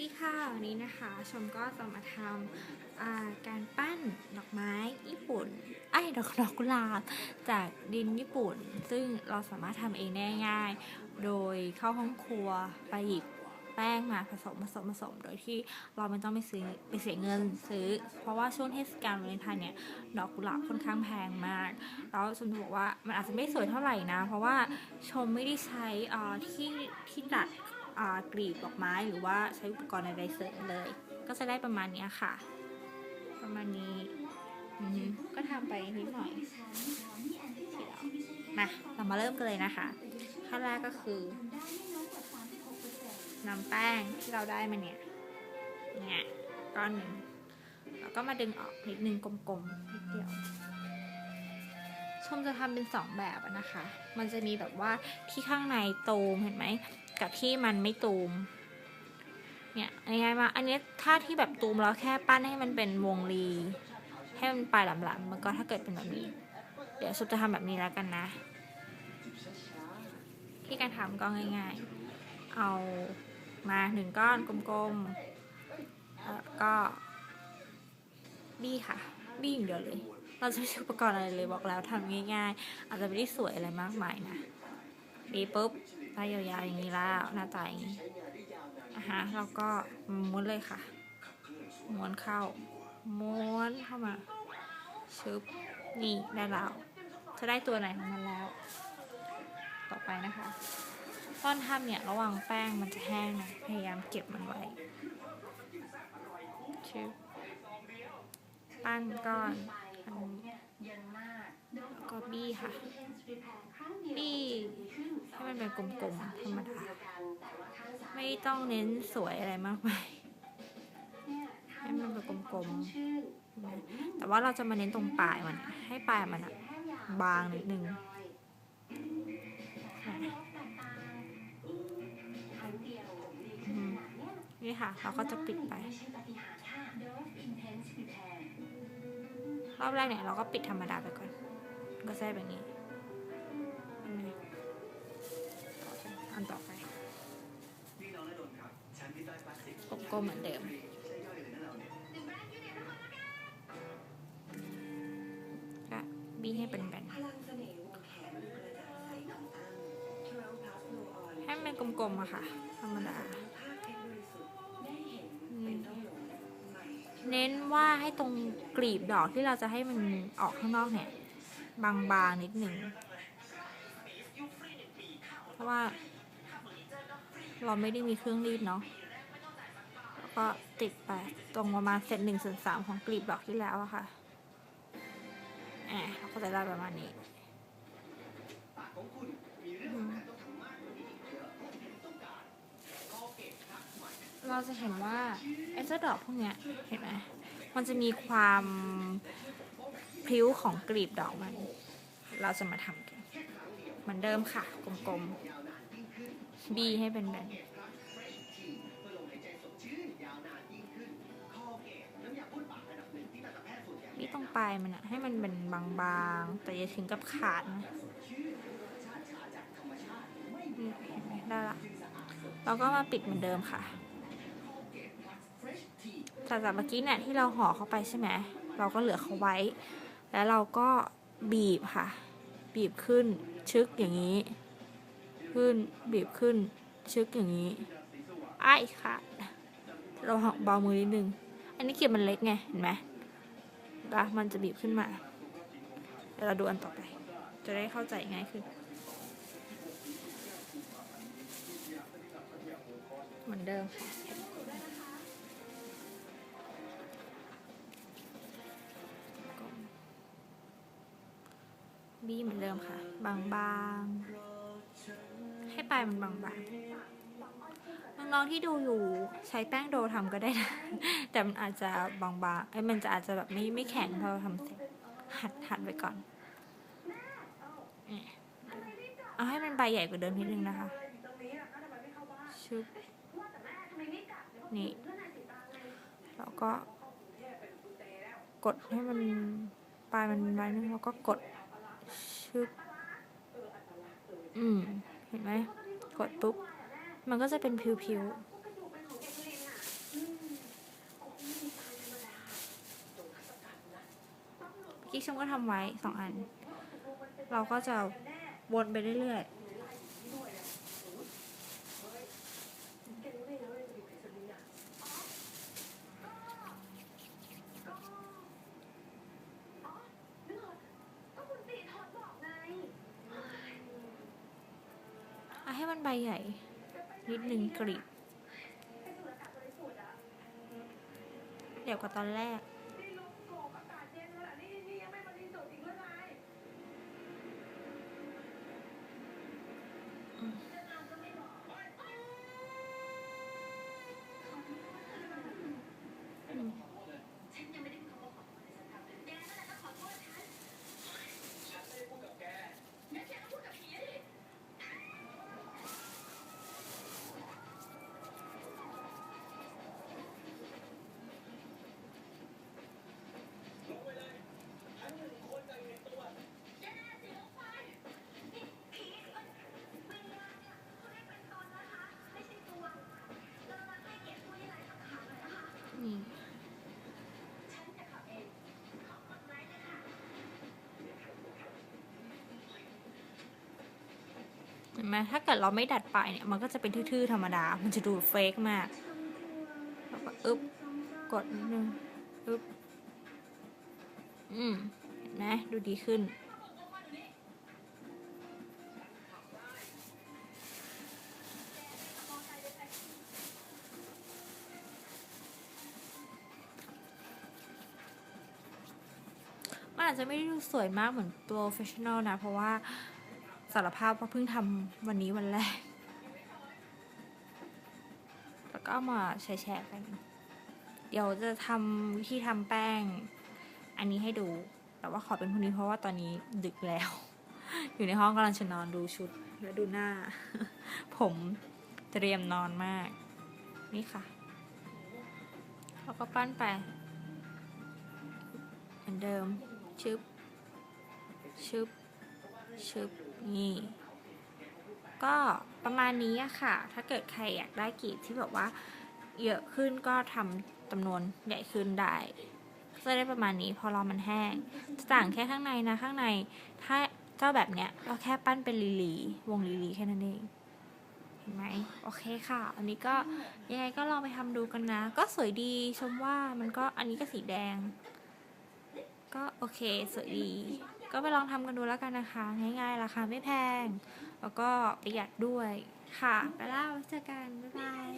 ดีค่ะวันนี้นะคะชมก็จะมาทำการปั้นดอกไม้ญี่ปุ่นไอ้ดอกดอกกุหลาบจากดินญี่ปุ่น ซึ่งเราสามารถทำเองได้ง่าย โดยเข้าห้องครัวไปหยิบแป้งมาผสมผสมผสม โดยที่เราไม่ต้องไปซื้อไปเสียเงินซื้อ เพราะว่าช่วงเทศกาลวาเลนไทน์เนี่ยดอกกุหลาบค่อนข้างแพงมาก แล้วชมจะบอกว่ามันอาจจะไม่สวยเท่าไหร่นะ เพราะว่าชมไม่ได้ใช้อ่าที่ที่ตัด กรีบดอกไม้หรือว่าใช้อุปกรณ์ใดๆเสริมเลย ก็จะได้ประมาณนี้ค่ะ ประมาณนี้ก็ทำไปนิดหน่อยมาเรามาเริ่มกันเลยนะคะขั้นแรกก็คือนำแป้งที่เราได้มาเนี่ยเนี่ยก้อนหนึ่งแล้วก็มาดึงออกนิดนึงกลมๆนิดเดียว ชมจะทำเป็นสองแบบนะคะ มันจะมีแบบว่าที่ข้างในโตมเห็นไหม กับที่มันไม่ตูม เนี่ยง่ายมากอันนี้ถ้าที่แบบตูมแล้วแค่ปั้นให้มันเป็นวงรีให้มันปลายหลำๆมันก็ถ้าเกิดเป็นแบบนี้ เดี๋ยวซุปจะทำแบบนี้แล้วกันนะ ที่การทำก็ง่าย ๆ เอามาหนึ่งก้อนกลมๆแล้วก็บี้ค่ะบี้อย่างเดียวเลย เราจะไม่ใช้อุปกรณ์อะไรเลยบอกแล้วทำง่าย ๆ อาจจะไม่ได้สวยอะไรมากมายนะบี้ปุ๊บ ได้ยาวๆอย่างนี้แล้วหน้าตาอย่างนี้อะฮะแล้วก็ม้วนเลยค่ะ ม้วนเข้า ม้วนเข้ามาชึบนี่ได้แล้วจะได้ตัวไหนของมันแล้ว ต่อไปนะคะตอนทำเนี่ยระว่างแป้งมันจะแห้งนะพยายามเก็บมันไว้ชึบปั้นก้อน อันนี้แล้วก็บี้ค่ะบี้ให้มันเป็นกลมๆธรรมดาไม่ต้องเน้นสวยอะไรมากมายให้มันเป็นกลมๆนะแต่ว่าเราจะมาเน้นตรงปลายมัน ให้ปลายมันอะบางนิดนึงอืมนี่ค่ะ เราก็จะปิดไป รอบแรกเนี่ยเราก็ปิดธรรมดาไปก่อน ก็ใส่แบบนี้อันนี้อันต่อไปกลมๆเหมือนเดิม ก็บีให้เป็นแบนให้มันกลมๆอะค่ะ ธรรมดา เน้นว่าให้ตรงกลีบดอกที่เราจะให้มันออกข้างนอกเนี่ย บางๆนิดหนึ่งเพราะว่า เราไม่ได้มีเครื่องรีดเนาะแล้วก็ติดไปตรงประมาณเซตหนึ่งส่วนสามของกลีบดอกที่แล้วอะค่ะแอบเราก็จะได้ประมาณนี้ เราจะเห็นว่าไอ้เจ้าดอกพวกเนี้ยเห็นไหมมันจะมีความพิ้วของกลีบดอกมัน เราจะมาทำกันเหมือนเดิมค่ะ กลมๆบีให้เป็นแบนนี่ตรงปลายมันอะให้มันเป็นบางๆ แต่อย่าถึงกับขาดนะได้ละเราก็มาปิดเหมือนเดิมค่ะ จากจากเมื่อกี้เนี่ยที่เราห่อเข้าไปใช่ไหมเราก็เหลือเขาไว้ แล้วเราก็บีบค่ะ บีบขึ้นชึกอย่างนี้ ขึ้นบีบขึ้นชึกอย่างนี้ไอ้ค่ะ เราหักเบามือนิดนึง อันนี้เกียบมันเล็กไงเห็นไหมล้วมันจะบีบขึ้นมาเดี๋ยวเราดูอันต่อไป จะได้เข้าใจง่ายขึ้น เหมือนเดิมค่ะ บีเหมือนเดิมค่ะ บางๆ ให้ปลายมันบางๆ น้องๆที่ดูอยู่ใช้แป้งโดทำก็ได้นะ แต่มันอาจจะบางๆไอ้มันจะอาจจะแบบไม่ไม่แข็งพอเราทำเสร็จ หัดหัดไว้ก่อนเนี่ยเอาให้มันใบใหญ่กว่าเดิมนิดนึงนะคะชึบนี่แล้วก็กดให้มันปลายมันไว้นึงแล้วก็กด ชึบอืม เห็นไหม กดปุ๊บ มันก็จะเป็นผิวๆกิ๊กชมก็ทำไว้สองอัน เราก็จะวนไปเรื่อยๆ ให้มันใบใหญ่ นิดนึงกรีบเดี๋ยวกว่าตอนแรก นี่เห็นไหมถ้าเกิดเราไม่ดัดปลายเนี่ย มันก็จะเป็นทื่อๆธรรมดา มันจะดูเฟกมากแล้วก็อึ๊บกดนิดนึงอึ๊บอืมเห็นไหมดูดีขึ้น อาจจะไม่ได้ดูสวยมากเหมือน professional นะ เพราะว่าสารภาพว่าเพิ่งทำวันนี้วันแรก แล้วก็ามาแชร์ๆกัน เดี๋ยวจะทำวิธีทำแป้ง อันนี้ให้ดู แต่ว่าขอเป็นพรุ่งนี้เพราะว่าตอนนี้ดึกแล้ว อยู่ในห้องกำลังจะนอนดูชุดแล้วดูหน้า ผมเตรียมนอนมาก นี่ค่ะแล้วก็ปั้นไปเหมือนเดิม ชึบชึบชึบนี่ก็ประมาณนี้อะค่ะ ถ้าเกิดใครอยากได้กรีบที่แบบว่า เยอะขึ้นก็ทำจำนวนใหญ่ขึ้นได้ก็จะได้ประมาณนี้พอรอมันแห้งจะต่างแค่ข้างในนะข้างใน ถ้าเจ้าแบบเนี้ยก็แค่ปั้นเป็นลีลีวงลีลีแค่นั้นเองเห็นไหมโอเคค่ะ อันนี้ก็ยังไงก็ลองไปทำดูกันนะ ก็สวยดีชมว่ามันก็อันนี้ก็สีแดง ก็โอเคสวยดี ก็ไปลองทำกันดูแล้วกันนะคะ ง่ายๆ ราคาไม่แพง แล้วก็ประหยัดด้วยค่ะ ไปแล้วเจอกัน บ๊ายบาย